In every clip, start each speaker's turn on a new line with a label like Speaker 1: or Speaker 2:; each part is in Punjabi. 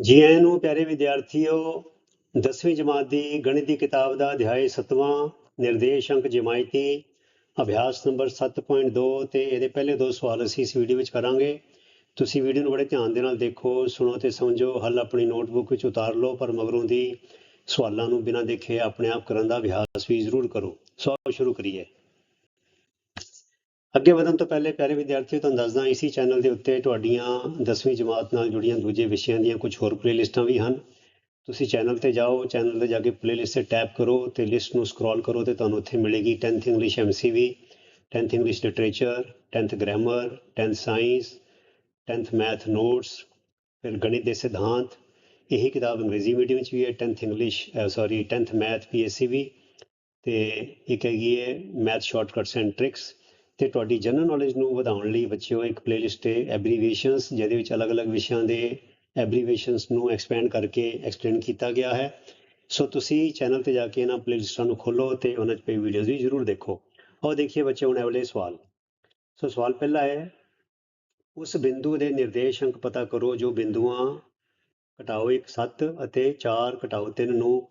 Speaker 1: ਜੀ ਆਇਆਂ ਨੂੰ ਪਿਆਰੇ ਵਿਦਿਆਰਥੀਓ 10ਵੀਂ ਜਮਾਤ ਦੀ ਗਣਿਤ ਦੀ ਕਿਤਾਬ ਦਾ ਅਧਿਆਇ 7ਵਾਂ ਨਿਰਦੇਸ਼ ਅੰਕ ਜਮਾਇਤੀ, ਅਭਿਆਸ ਨੰਬਰ 7.2 ਤੇ ਇਹਦੇ ਪਹਿਲੇ ਦੋ ਸਵਾਲ ਅਸੀਂ ਇਸ ਵੀਡੀਓ ਵਿੱਚ ਕਰਾਂਗੇ। ਤੁਸੀਂ ਵੀਡੀਓ ਨੂੰ ਬੜੇ ਧਿਆਨ ਦੇ ਨਾਲ ਦੇਖੋ, ਸੁਣੋ ਤੇ ਸਮਝੋ, ਹੱਲ ਆਪਣੀ ਨੋਟਬੁੱਕ ਵਿੱਚ ਉਤਾਰ ਲਓ, ਪਰ ਮਗਰੋਂ ਦੀ ਸਵਾਲਾਂ ਨੂੰ ਬਿਨਾਂ ਦੇਖੇ ਆਪਣੇ ਆਪ ਕਰਨ ਦਾ ਅਭਿਆਸ ਵੀ ਜ਼ਰੂਰ ਕਰੋ। ਸੋ ਸ਼ੁਰੂ ਕਰੀਏ। ਅੱਗੇ ਵਧਣ ਤੋਂ ਪਹਿਲੇ ਪਿਆਰੇ ਵਿਦਿਆਰਥੀਓ, ਤੁਹਾਨੂੰ ਦੱਸਦਾ ਇਸੀ ਚੈਨਲ ਦੇ ਉੱਤੇ ਤੁਹਾਡੀਆਂ 10ਵੀਂ ਜਮਾਤ ਨਾਲ ਜੁੜੀਆਂ ਦੂਜੇ ਵਿਸ਼ਿਆਂ ਦੀਆਂ ਕੁਝ ਹੋਰ ਪਲੇਲਿਸਟਾਂ ਵੀ ਹਨ। ਤੁਸੀਂ ਚੈਨਲ ਤੇ ਜਾਓ ਚੈਨਲ ਤੇ ਜਾ ਕੇ ਪਲੇਲਿਸਟ ਤੇ ਟੈਪ ਕਰੋ ਤੇ ਲਿਸਟ ਨੂੰ ਸਕਰੋਲ ਕਰੋ ਤੇ ਤੁਹਾਨੂੰ ਉੱਥੇ ਮਿਲੇਗੀ 10th English MCV 10th English literature 10th grammar 10th science 10th math notes ਫਿਰ ਗਣਿਤ ਦੇ ਸਿਧਾਂਤ, ਇਹ ਕਿਤਾਬ ਅੰਗਰੇਜ਼ੀ ਮੀਡੀਅਮ ਵਿੱਚ ਵੀ ਹੈ 10th English sorry 10th math PSCB ਤੇ ਇੱਕ ਹੈਗੀ ਹੈ ਮੈਥ ਸ਼ਾਰਟਕਟਸ ਐਂਡ ਟ੍ਰਿਕਸ ਤੇ ਤੁਹਾਡੀ ਜਨਰਲ ਨੌਲੇਜ ਨੂੰ ਵਧਾਉਣ ਲਈ ਬੱਚਿਓ, ਇੱਕ ਪਲੇਲਿਸਟ ਹੈ ਐਬਰੀਵੇਸ਼ਨਸ ਜਿਹਦੇ ਵਿੱਚ ਅਲੱਗ-ਅਲੱਗ ਵਿਸ਼ਿਆਂ ਦੇ ਐਬਰੀਵੇਸ਼ਨਸ ਨੂੰ ਐਕਸਪੈਂਡ ਕਰਕੇ ਐਕਸਪਲੇਨ ਕੀਤਾ ਗਿਆ ਹੈ। ਸੋ ਤੁਸੀਂ ਚੈਨਲ ਤੇ ਜਾ ਕੇ ਇਹਨਾਂ ਪਲੇਲਿਸਟਾਂ ਨੂੰ ਖੋਲੋ ਤੇ ਉਹਨਾਂ 'ਚ ਪਈ ਵੀਡੀਓਜ਼ ਵੀ ਜ਼ਰੂਰ ਦੇਖੋ। ਆਓ ਦੇਖੀਏ ਬੱਚੇ ਹੁਣ ਇਹ ਸਵਾਲ। ਸੋ ਸਵਾਲ ਪਹਿਲਾ ਹੈ, ਉਸ ਬਿੰਦੂ ਦੇ ਨਿਰਦੇਸ਼ ਅੰਕ ਪਤਾ ਕਰੋ ਜੋ ਬਿੰਦੂਆਂ ਘਟਾਓ 1 7 ਅਤੇ 4 ਘਟਾਓ 3 ਨੂੰ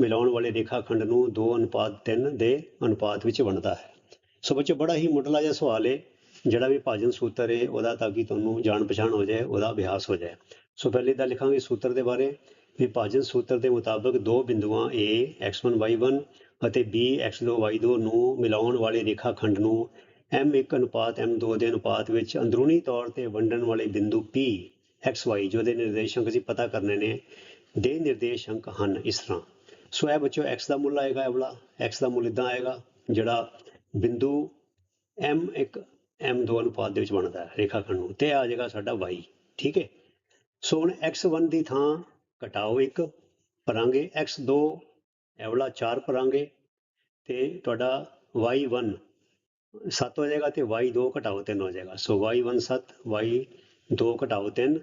Speaker 1: ਮਿਲਾਉਣ ਵਾਲੇ ਰੇਖਾਖੰਡ ਨੂੰ 2 ਅਨੁਪਾਤ 3 ਦੇ ਅਨੁਪਾਤ ਵਿੱਚ ਵੰਡਦਾ ਹੈ। ਸੋ ਬੱਚੇ ਬੜਾ ਹੀ ਮੁੱਢਲਾ ਜਿਹਾ ਸਵਾਲ ਹੈ ਜਿਹੜਾ ਵੀ ਭਾਜਨ ਸੂਤਰ ਹੈ ਉਹਦਾ ਤਾਂ ਕਿ ਤੁਹਾਨੂੰ ਜਾਣ ਪਛਾਣ ਹੋ ਜਾਏ, ਉਹਦਾ ਅਭਿਆਸ ਹੋ ਜਾਏ। ਸੋ ਪਹਿਲੇ ਤਾਂ ਲਿਖਾਂਗੇ ਸੂਤਰ ਦੇ ਬਾਰੇ ਵਿਭਾਜਨ ਸੂਤਰ ਦੇ ਮੁਤਾਬਕ ਦੋ ਬਿੰਦੂਆਂ A x1 y1 ਅਤੇ B x2 y2 ਨੂੰ ਮਿਲਾਉਣ ਵਾਲੇ ਰੇਖਾ ਖੰਡ ਨੂੰ m1 ਅਨੁਪਾਤ m2 ਦੇ ਅਨੁਪਾਤ ਵਿੱਚ ਅੰਦਰੂਨੀ ਤੌਰ ਤੇ ਵੰਡਣ ਵਾਲੇ ਬਿੰਦੂ P xy ਜੋ ਦੇ ਨਿਰਦੇਸ਼ਾਂਕ ਅਸੀਂ ਪਤਾ ਕਰਨੇ ਨੇ, ਦੇ ਨਿਰਦੇਸ਼ਾਂਕ ਹਨ ਇਸ ਤਰ੍ਹਾਂ। ਸੋ ਇਹ ਬੱਚੋ x ਦਾ ਮੁੱਲ ਆਏਗਾ, ਇਹ ਵਾਲਾ। X ਦਾ ਮੁੱਲ ਇਦਾਂ ਆਏਗਾ, ਜਿਹੜਾ ਬਿੰਦੂ m1 m2 ਅਨੁਪਾਤ ਦੇ ਵਿੱਚ ਬਣਦਾ ਹੈ, ਰੇਖਾਖੰਡ ਨੂੰ, ਤੇ ਆ ਜਾਏਗਾ ਸਾਡਾ y, ਠੀਕ ਹੈ? ਸੋ ਹੁਣ x1 ਦੀ ਥਾਂ ਘਟਾਓ 1 ਭਰਾਂਗੇ x2 ਇਹ ਵਾਲਾ 4 ਭਰਾਂਗੇ ਤੇ ਤੁਹਾਡਾ y1 7 ਹੋ ਜਾਏਗਾ ਤੇ y2 ਘਟਾਓ 3 ਹੋ ਜਾਏਗਾ। ਸੋ y1 7 y2 ਘਟਾਓ 3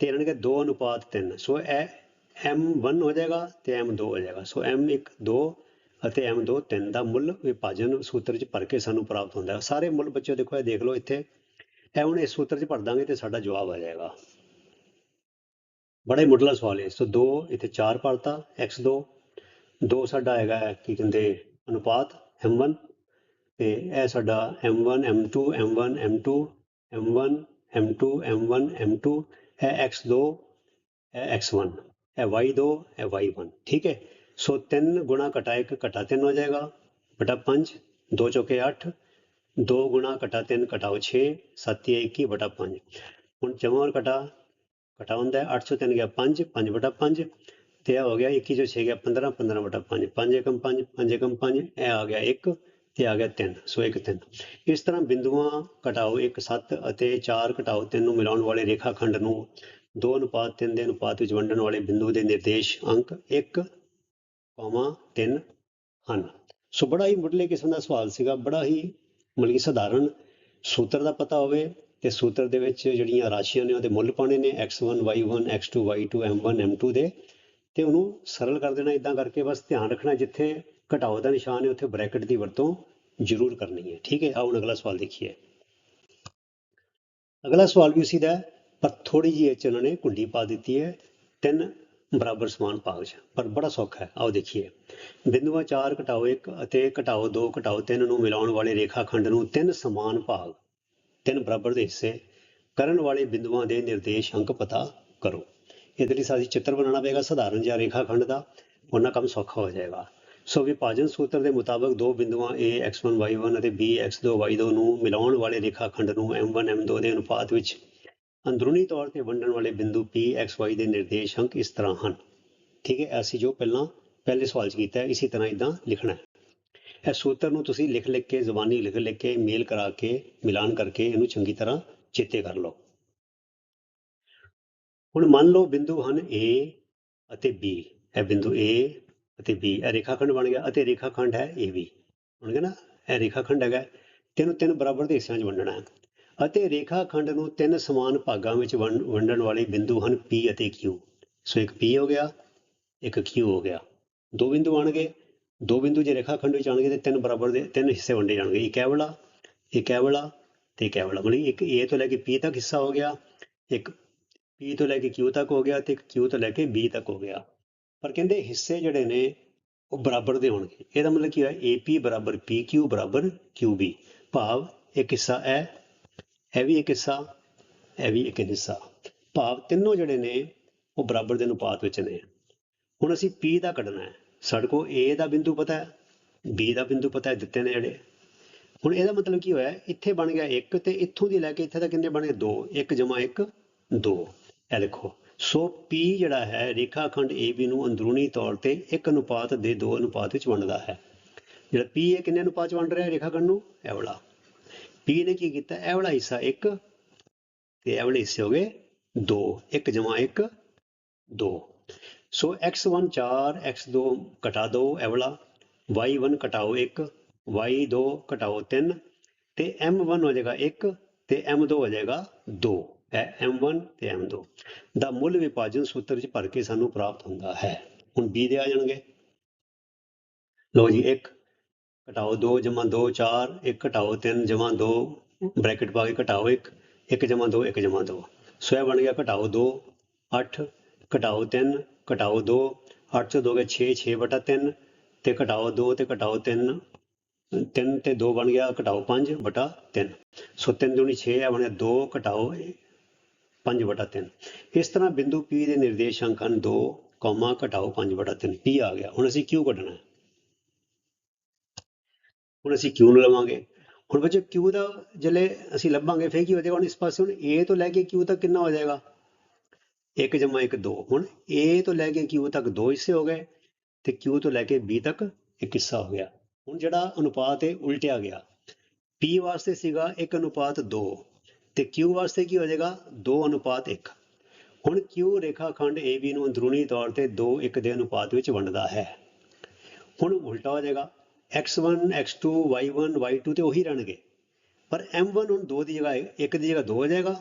Speaker 1: ਤੇ ਇਹਨਾਂ ਨੇ 2 ਅਨੁਪਾਤ 3 ਸੋ ਇਹ m1 ਹੋ ਜਾਏਗਾ ਤੇ m2 ਹੋ ਜਾਏਗਾ। ਸੋ m1 2 ਅਤੇ m2 3 ਦਾ ਮੁੱਲ ਵਿਭਾਜਨ ਸੂਤਰ 'ਚ ਭਰ ਕੇ ਸਾਨੂੰ ਪ੍ਰਾਪਤ ਹੁੰਦਾ ਹੈ। ਸਾਰੇ ਮੁੱਲ ਬੱਚਿਓ ਦੇਖੋ, ਇਹ ਦੇਖ ਲਓ ਇੱਥੇ। ਇਹ ਹੁਣ ਇਸ ਸੂਤਰ 'ਚ ਭਰ ਦਾਂਗੇ ਤੇ ਸਾਡਾ ਜਵਾਬ ਆ ਜਾਏਗਾ। ਬੜਾ ਮੁੱਢਲਾ ਸਵਾਲ ਹੈ। ਸੋ 2 ਇੱਥੇ 4 ਭਰਤਾ x2 2 ਸਾਡਾ ਹੈਗਾ, ਕੀ ਕਹਿੰਦੇ, ਅਨੁਪਾਤ m1 ਤੇ ਇਹ ਸਾਡਾ m1 m2 m1 m2 m1 m2 m1 m2 ਇਹ x2 ਇਹ x1 ਇਹ y2 ਇਹ y1 ਠੀਕ ਹੈ? ਸੋ 3 ਗੁਣਾ ਘਟਾ 1 ਘਟਾ 3 ਹੋ ਜਾਏਗਾ, ਬਟਾ 5 2 ਚੌਕੇ 8 2 ਗੁਣਾ ਘਟਾ 3 ਘਟਾਓ 6 7 21 ਬਟਾ 5 ਹੁਣ ਜਮਾ ਔਰ ਘਟਾ ਘਟਾ ਹੁੰਦਾ ਹੈ 8 ਚੋਂ 3 ਗਿਆ 5 5 ਬਟਾ 5 ਤੇ ਇਹ ਹੋ ਗਿਆ 21 ਚੋਂ 6 ਗਿਆ 15 15 ਬਟਾ 5 5 ਏਕਮ 5 5 ਏਕਮ 5 ਇਹ ਆ ਗਿਆ 1 ਤੇ ਆ ਗਿਆ 3 ਸੋ 1 3 ਇਸ ਤਰ੍ਹਾਂ ਬਿੰਦੂਆਂ ਘਟਾਓ 1 7 ਅਤੇ 4 ਘਟਾਓ 3 ਨੂੰ ਮਿਲਾਉਣ ਵਾਲੇ ਰੇਖਾਖੰਡ ਨੂੰ 2 ਅਨੁਪਾਤ 3 ਦੇ ਅਨੁਪਾਤ ਵਿੱਚ ਵੰਡਣ ਵਾਲੇ ਬਿੰਦੂ ਦੇ ਨਿਰਦੇਸ਼ ਅੰਕ 1 3 ਹਨ। ਸੋ ਬੜਾ ਹੀ ਮੁੱਢਲੇ ਕਿਸਮ ਦਾ ਸਵਾਲ ਸੀਗਾ, ਬੜਾ ਹੀ ਮਤਲਬ ਕਿ ਸਧਾਰਨ ਸੂਤਰ ਦਾ ਪਤਾ ਹੋਵੇ ਤੇ ਸੂਤਰ ਦੇ ਵਿੱਚ ਜਿਹੜੀਆਂ ਰਾਸ਼ੀਆਂ ਨੇ ਉਹਦੇ ਮੁੱਲ ਪਾਣੇ ਨੇ x1 y1 x2 y2 m1 m2 ਦੇ। ਤੇ ਉਹਨੂੰ ਸਰਲ ਕਰ ਦੇਣਾ ਇਦਾਂ ਕਰਕੇ, ਬਸ ਧਿਆਨ ਰੱਖਣਾ ਜਿੱਥੇ ਘਟਾਓ ਦਾ ਨਿਸ਼ਾਨ ਹੈ, ਉੱਥੇ ਬ੍ਰੈਕਟ ਦੀ ਵਰਤੋਂ ਜ਼ਰੂਰ ਕਰਨੀ ਹੈ। ਠੀਕ ਹੈ, ਆਓ ਹੁਣ ਅਗਲਾ ਸਵਾਲ ਦੇਖੀਏ। ਅਗਲਾ ਸਵਾਲ ਵੀ ਉਸੇ ਦਾ ਪਰ ਥੋੜੀ ਜਿਹੀ ਇਹ 'ਚ ਉਹਨਾਂ ਨੇ ਕੁੰਡੀ ਪਾ ਦਿੱਤੀ ਹੈ। ਤਿੰਨ ਬਰਾਬਰ ਸਮਾਨ ਭਾਗ 'ਚ ਪਰ ਬੜਾ ਸੌਖਾ ਹੈ। ਆਓ ਦੇਖੀਏ। ਬਿੰਦੂਆਂ 4 ਘਟਾਓ 1 ਅਤੇ ਘਟਾਓ 2 ਘਟਾਓ 3 ਨੂੰ ਮਿਲਾਉਣ ਵਾਲੇ ਰੇਖਾਖੰਡ ਨੂੰ ਤਿੰਨ ਸਮਾਨ ਭਾਗ। ਤਿੰਨ ਬਰਾਬਰ ਦੇ ਹਿੱਸੇ ਕਰਨ ਵਾਲੇ ਬਿੰਦੂਆਂ ਦੇ ਨਿਰਦੇਸ਼ ਅੰਕ ਪਤਾ ਕਰੋ। ਇਹਦੇ ਲਈ ਸਾਡੀ ਚਿੱਤਰ ਬਣਾਉਣਾ ਪਏਗਾ ਸਧਾਰਨ ਜਿਹਾ ਰੇਖਾਖੰਡ ਦਾ। ਉਹਨਾਂ ਕੰਮ ਸੌਖਾ ਹੋ ਜਾਏਗਾ। ਸੋ ਵਿਭਾਜਨ ਸੂਤਰ ਦੇ ਮੁਤਾਬਕ ਦੋ ਬਿੰਦੂਆਂ A x1 y1 ਅਤੇ B x2 y2 ਨੂੰ ਮਿਲਾਉਣ ਵਾਲੇ ਰੇਖਾਖੰਡ ਨੂੰ m1 m2 ਦੇ ਅਨੁਪਾਤ ਵਿੱਚ ਅੰਦਰੂਨੀ ਤੌਰ ਤੇ ਵੰਡਣ ਵਾਲੇ ਬਿੰਦੂ P xy ਦੇ ਨਿਰਦੇਸ਼ ਅੰਕ ਇਸ ਤਰ੍ਹਾਂ ਹਨ। ਠੀਕ ਹੈ, ਅਸੀਂ ਜੋ ਪਹਿਲਾਂ, ਪਹਿਲੇ ਸਵਾਲ 'ਚ ਕੀਤਾ ਇਸੇ ਤਰ੍ਹਾਂ ਇਦਾਂ ਲਿਖਣਾ ਹੈ। ਇਹ ਸੂਤਰ ਨੂੰ ਤੁਸੀਂ ਲਿਖ ਲਿਖ ਕੇ, ਜ਼ੁਬਾਨੀ ਲਿਖ ਲਿਖ ਕੇ, ਮੇਲ ਕਰਾ ਕੇ, ਮਿਲਾਨ ਕਰਕੇ ਇਹਨੂੰ ਚੰਗੀ ਤਰ੍ਹਾਂ ਚੇਤੇ ਕਰ ਲਓ। ਹੁਣ ਮੰਨ ਲਓ ਬਿੰਦੂ ਹਨ A ਅਤੇ B ਇਹ ਬਿੰਦੂ A ਅਤੇ B, ਇਹ ਰੇਖਾਖੰਡ ਬਣ ਗਿਆ ਅਤੇ ਰੇਖਾਖੰਡ ਹੈ AB ਹੁਣ ਨਾ? ਇਹ ਰੇਖਾਖੰਡ ਹੈਗਾ। ਤੈਨੂੰ ਤਿੰਨ ਬਰਾਬਰ ਦੇ ਹਿੱਸਿਆਂ 'ਚ ਵੰਡਣਾ ਹੈ। ਅਤੇ ਰੇਖਾਖੰਡ ਨੂੰ ਤਿੰਨ ਸਮਾਨ ਭਾਗਾਂ ਵਿੱਚ ਵੰਡ- ਵੰਡਣ ਵਾਲੇ ਬਿੰਦੂ ਹਨ P ਅਤੇ Q ਸੋ ਇੱਕ P ਹੋ ਗਿਆ, ਇੱਕ Q ਹੋ ਗਿਆ। ਦੋ ਬਿੰਦੂ ਆਣਗੇ ਦੋ ਬਿੰਦੂ ਜੇ ਰੇਖਾਖੰਡ ਵਿੱਚ ਆਣਗੇ ਤੇ ਤਿੰਨ ਬਰਾਬਰ ਦੇ, ਤਿੰਨ ਹਿੱਸੇ ਵੰਡੇ ਜਾਣਗੇ। ਇੱਕ ਇਹ ਵਾਲਾ ਇੱਕ ਇਹ ਵਾਲਾ ਤੇ ਇੱਕ ਇਹ ਵਾਲਾ ਮਤਲਬ ਇੱਕ A ਤੋਂ ਲੈ ਕੇ P ਤੱਕ ਹਿੱਸਾ ਹੋ ਗਿਆ, ਇੱਕ P ਤੋਂ ਲੈ ਕੇ Q ਤੱਕ ਹੋ ਗਿਆ ਤੇ Q ਤੋਂ ਲੈ ਕੇ B ਤੱਕ ਹੋ ਗਿਆ। ਪਰ ਕਹਿੰਦੇ ਹਿੱਸੇ ਜਿਹੜੇ ਨੇ, ਉਹ ਬਰਾਬਰ ਦੇ ਹੋਣਗੇ। ਇਹਦਾ ਮਤਲਬ ਕੀ ਹੋਇਆ? AP ਬਰਾਬਰ PQ ਬਰਾਬਰ QB ਭਾਵ ਇੱਕ ਹਿੱਸਾ ਇਹ ਇਹ ਵੀ ਇੱਕ ਹਿੱਸਾ ਇਹ ਵੀ ਇੱਕ ਹਿੱਸਾ। ਭਾਵ ਤਿੰਨੋਂ ਜਿਹੜੇ ਨੇ, ਉਹ ਬਰਾਬਰ ਦੇ ਅਨੁਪਾਤ ਵਿੱਚ ਨੇ। ਹੁਣ ਅਸੀਂ P ਦਾ ਕੱਢਣਾ ਹੈ। ਸਾਡੇ ਕੋਲ A ਦਾ ਬਿੰਦੂ ਪਤਾ ਹੈ, B ਦਾ ਬਿੰਦੂ ਪਤਾ ਹੈ ਦਿੱਤੇ ਨੇ ਜਿਹੜੇ। ਹੁਣ ਇਹਦਾ ਮਤਲਬ ਕੀ ਹੋਇਆ ਇੱਥੇ ਬਣ ਗਿਆ 1 ਤੇ ਇੱਥੋਂ ਦੀ ਲੈ ਕੇ ਇੱਥੇ ਤੱਕ ਕਿੰਨੇ ਬਣੇ 2 1 1 2 ਇਹ ਲਿਖੋ ਸੋ P ਜਿਹੜਾ ਹੈ, ਰੇਖਾਖੰਡ AB ਨੂੰ ਅੰਦਰੂਨੀ ਤੌਰ ਤੇ 1 ਅਨੁਪਾਤ ਦੇ 2 ਅਨੁਪਾਤ ਵਿੱਚ ਵੰਡਦਾ ਹੈ। ਜਿਹੜਾ P ਇਹ ਕਿੰਨੇ ਅਨੁਪਾਤ ਚ ਵੰਡ ਰਿਹਾ ਹੈ? ਰੇਖਾਖੰਡ ਨੂੰ? ਇਹ ਵਾਲਾ। P ਨੇ ਕੀ ਕੀਤਾ? ਇਹ ਵਾਲਾ ਹਿੱਸਾ 1 ਤੇ ਇਹ ਵਾਲੇ ਹਿੱਸੇ ਹੋ ਗਏ 2 1 1 2 ਸੋ x1 4 x2 ਘਟਾ ਦੋ ਇਹ ਵਾਲਾ। y1 ਘਟਾਓ 1 y2 ਘਟਾਓ 3 ਤੇ m1 ਹੋ ਜਾਏਗਾ 1 ਤੇ m2 ਹੋ ਜਾਏਗਾ 2 ਇਹ m1 ਤੇ m2 ਦਾ ਮੁੱਲ ਵਿਭਾਜਨ ਸੂਤਰ ਵਿੱਚ ਭਰ ਕੇ ਸਾਨੂੰ ਪ੍ਰਾਪਤ ਹੁੰਦਾ ਹੈ। ਹੁਣ b ਦੇ ਆ ਜਾਣਗੇ। ਲਓ ਜੀ 1 ਘਟਾਓ 2 ਜਮਾ 2 4 1 ਘਟਾਓ 3 ਜਮਾ 2 ਬ੍ਰੈਕਟ ਪਾ ਕੇ ਘਟਾਓ 1 1 ਜਮਾ 2 1 ਜਮਾ 2 ਸੋ ਇਹ ਬਣ ਗਿਆ ਘਟਾਓ 2 8 ਘਟਾਓ 3 ਘਟਾਓ 2 8 ਚੋਂ 2 ਗਏ 6 6 ਬਟਾ 3 ਤੇ ਘਟਾਓ 2 ਤੇ ਘਟਾਓ 3 3 ਤੇ 2 ਬਣ ਗਿਆ ਘਟਾਓ 5 ਬਟਾ 3 ਸੋ 3 ਦੂਣੀ 6 ਆ ਬਣਿਆ 2 ਘਟਾਓ 5 ਬਟਾ 3 ਇਸ ਤਰ੍ਹਾਂ ਬਿੰਦੂ P ਦੇ ਨਿਰਦੇਸ਼ ਅੰਕ ਹਨ 2 ਕੌਮਾ ਘਟਾਓ 5 ਬਟਾ 3 P ਆ ਗਿਆ। ਹੁਣ ਅਸੀਂ Q ਕੱਢਣਾ ਹੈ। ਹੁਣ ਅਸੀਂ ਕਿਉਂ ਨੂੰ ਲਵਾਂਗੇ? ਹੁਣ ਬੱਚੇ Q ਦਾ ਜਲੇ ਅਸੀਂ ਲੱਭਾਂਗੇ? ਫਿਰ ਕੀ ਹੋ ਜਾਏਗਾ ਹੁਣ ਇਸ ਪਾਸੇ? ਹੁਣ A ਤੋਂ ਲੈ ਕੇ Q ਤੱਕ ਕਿੰਨਾ ਹੋ ਜਾਏਗਾ? 1 ਜਮਾ 1 2 ਹੁਣ A ਤੋਂ ਲੈ ਕੇ Q ਤੱਕ ਦੋ ਹਿੱਸੇ ਹੋ ਗਏ ਤੇ Q ਤੋਂ ਲੈ ਕੇ B ਤੱਕ ਇੱਕ ਹਿੱਸਾ ਹੋ ਗਿਆ। ਹੁਣ ਜਿਹੜਾ ਅਨੁਪਾਤ ਹੈ ਉਲਟਿਆ ਗਿਆ। P ਵਾਸਤੇ ਸੀਗਾ 1 ਅਨੁਪਾਤ 2 ਤੇ Q ਵਾਸਤੇ ਕੀ ਹੋ ਜਾਏਗਾ? 2 ਅਨੁਪਾਤ 1 ਹੁਣ Q ਰੇਖਾਖੰਡ AB ਨੂੰ ਅੰਦਰੂਨੀ ਤੌਰ ਤੇ 2 1 ਦੇ ਅਨੁਪਾਤ ਵਿੱਚ ਵੰਡਦਾ ਹੈ। ਹੁਣ ਉਲਟਾ ਹੋ ਜਾਏਗਾ। X1 x2 y1 y2 ਤੇ ਉਹੀ ਰਹਿਣਗੇ ਪਰ m1 ਹੁਣ 2 ਦੀ ਜਗ੍ਹਾ ਇੱਕ ਦੀ ਜਗ੍ਹਾ 2 ਹੋ ਜਾਏਗਾ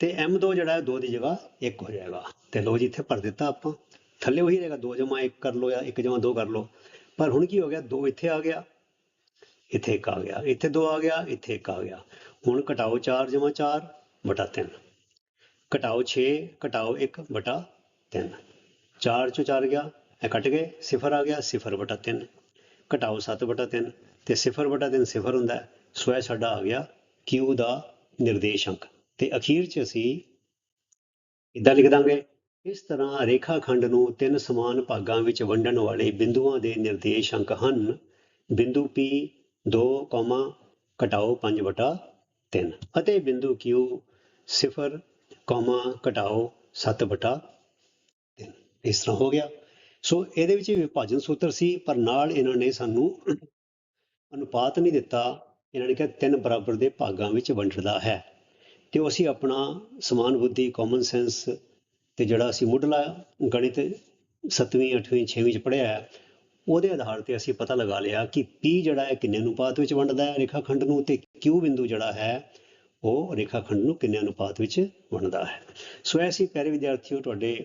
Speaker 1: ਤੇ m2 ਜਿਹੜਾ ਹੈ 2 ਦੀ ਜਗ੍ਹਾ 1 ਹੋ ਜਾਏਗਾ। ਤੇ ਲੋ ਜੀ, ਇੱਥੇ ਭਰ ਦਿੱਤਾ ਆਪਾਂ। ਥੱਲੇ ਉਹੀ ਰਹੇਗਾ 2 ਜਮਾ 1 ਕਰ ਲਓ ਜਾਂ 1 ਜਮਾ 2 ਕਰ ਲਓ। ਪਰ ਹੁਣ ਕੀ ਹੋ ਗਿਆ? 2 ਇੱਥੇ ਆ ਗਿਆ, ਇੱਥੇ 1 ਆ ਗਿਆ, ਇੱਥੇ 2 ਆ ਗਿਆ, ਇੱਥੇ 1 ਆ ਗਿਆ। ਹੁਣ ਘਟਾਓ 4 ਜਮਾ 4 ਬਟਾ 3 ਘਟਾਓ 6 ਘਟਾਓ 1 ਬਟਾ 3 4 ਚੋਂ 4 ਗਿਆ, ਇਹ ਕੱਟ ਗਏ, ਸਿਫਰ ਆ ਗਿਆ, ਸਿਫਰ ਬਟਾ 3 ਘਟਾਓ 7 ਬਟਾ 3 ਤੇ ਸਿਫਰ ਬਟਾ 3 ਸਿਫਰ ਹੁੰਦਾ ਸਵੈ ਸਾਡਾ ਆ ਗਿਆ Q ਦਾ ਨਿਰਦੇਸ਼ਾਂਕ ਤੇ ਅਖੀਰ 'ਚ ਅਸੀਂ ਇਦਾਂ ਲਿਖ ਦਾਂਗੇ ਇਸ ਤਰ੍ਹਾਂ ਰੇਖਾ ਖੰਡ ਨੂੰ ਤਿੰਨ ਸਮਾਨ ਭਾਗਾਂ ਵਿੱਚ ਵੰਡਣ ਵਾਲੇ ਬਿੰਦੂਆਂ ਦੇ ਨਿਰਦੇਸ਼ ਅੰਕ ਹਨ ਬਿੰਦੂ P 2, ਘਟਾਓ 5 ਬਟਾ 3 ਅਤੇ ਬਿੰਦੂ Q 0, ਘਟਾਓ 7 ਬਟਾ 3 ਇਸ ਤਰ੍ਹਾਂ ਹੋ ਗਿਆ। ਸੋ ਇਹਦੇ ਵਿੱਚ ਵਿਭਾਜਨ ਸੂਤਰ ਸੀ, ਪਰ ਨਾਲ ਇਹਨਾਂ ਨੇ ਸਾਨੂੰ ਅਨੁਪਾਤ ਨਹੀਂ ਦਿੱਤਾ। ਇਹਨਾਂ ਨੇ ਕਿਹਾ, ਤਿੰਨ ਬਰਾਬਰ ਦੇ ਭਾਗਾਂ ਵਿੱਚ ਵੰਡਦਾ ਹੈ। ਤੇ ਉਹ ਅਸੀਂ ਆਪਣਾ ਸਮਾਨ, ਬੁੱਧੀ ਕਾਮਨ ਸੈਂਸ ਤੇ ਜਿਹੜਾ ਅਸੀਂ ਮੁੱਢਲਾ ਗਣਿਤ 7ਵੀਂ 8ਵੀਂ 6ਵੀਂ ਚ ਪੜ੍ਹਿਆ ਹੈ, ਉਹਦੇ ਆਧਾਰ ਤੇ ਅਸੀਂ ਪਤਾ ਲਗਾ ਲਿਆ ਕਿ P ਜਿਹੜਾ ਹੈ ਕਿੰਨੇ ਅਨੁਪਾਤ ਵਿੱਚ ਵੰਡਦਾ ਹੈ ਰੇਖਾਖੰਡ ਨੂੰ ਤੇ Q ਬਿੰਦੂ ਜਿਹੜਾ ਹੈ, ਉਹ ਰੇਖਾਖੰਡ ਨੂੰ ਕਿੰਨੇ ਅਨੁਪਾਤ ਵਿੱਚ ਵੰਡਦਾ ਹੈ। ਸੋ ਐਸੀ ਪਿਆਰੇ ਵਿਦਿਆਰਥੀਓ, ਤੁਹਾਡੇ